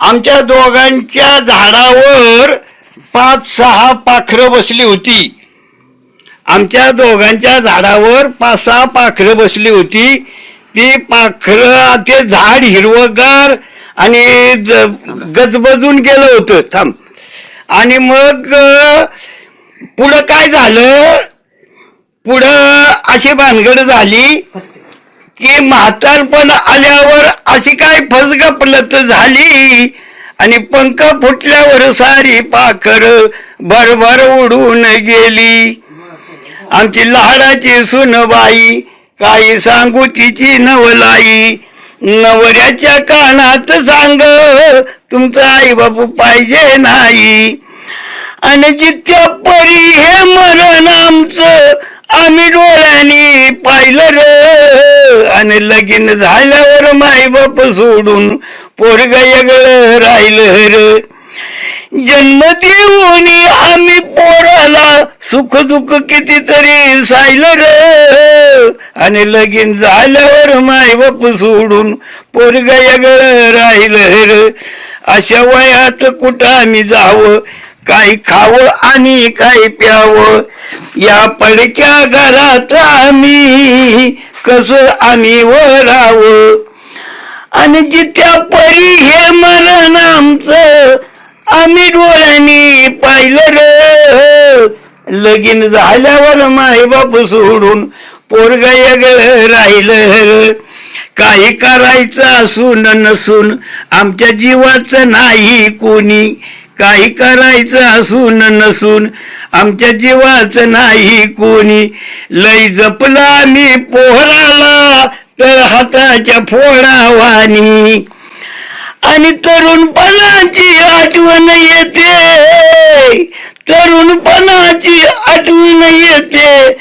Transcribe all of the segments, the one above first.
आमच्या दोघांच्या झाडावर पाच सहा पाखरं बसली होती. आमच्या दोघांच्या झाडावर पाच सहा पाखरं बसली होती. ती पाखरं ते झाड हिरवगार आणि ज- गजबजून गेलं होतं. थांब. आणि मग पुढं काय झालं? पुढं अशी भानगड झाली. की म्हातारपण आल्यावर अशी काय फसगपलत झाली? आणि पंख फुटल्यावर सारी पाखर भरभर उडून गेली. आमची लाडाची सुनबाई काही सांगू तिची नवलाई. नवऱ्याच्या कानात सांग तुमचा आई बापू पाहिजे नाही. आणि जित्या परी हे मरण आमचं आम्ही डोळ्यांनी पाहिलं र आणि लगीन झाल्यावर माई बाप सोडून पोरग यगळ राहिलं र जन्म देऊन आम्ही पोराला सुख दुःख कितीतरी सायलं र. आणि लगीन झाल्यावर मायबाप सोडून पोरग यगळ राहिलं र अशा वयात कुठं आम्ही जावं? काही खावं आणि काही प्यावं? या पडक्या घरात आम्ही कसं आम्ही वरावं आणि जित्या परी हे मरण आमचं आम्ही डोळ्यांनी पाहिलं र. लगीन झाल्यावर माय बाप सोडून पोरग वेगळं राहिलं काही करायचं असून नसून आमच्या जीवाचं नाही कोणी. काही करायचं असून नसून आमच्या जीवाच नाही कोणी. लय जपला मी पोहराला तर हाताच्या फोडावानी. आणि तरुणपणाची आठवण येते. तरुणपणाची आठवण येते.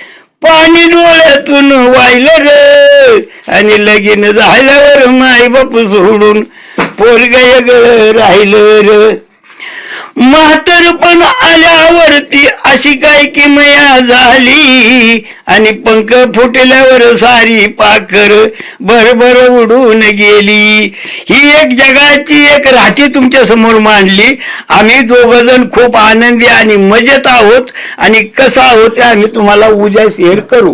पाणी डोळ्यातून वाहिलं रे. आणि लगीन झाल्यावर माय बाप सोडून पोरग राहिलं र. म्हातारपण आल्यावरती अशी काय किमया झाली. आणि पंख फुटल्यावर सारी पाखर भरभर उडून गेली. ही एक जगाची एक राठी तुमच्यासमोर मांडली. आम्ही दोघ जण खूप आनंदी आणि मजेत आहोत. आणि कसं आहोत ते आम्ही तुम्हाला उद्या शेअर करू.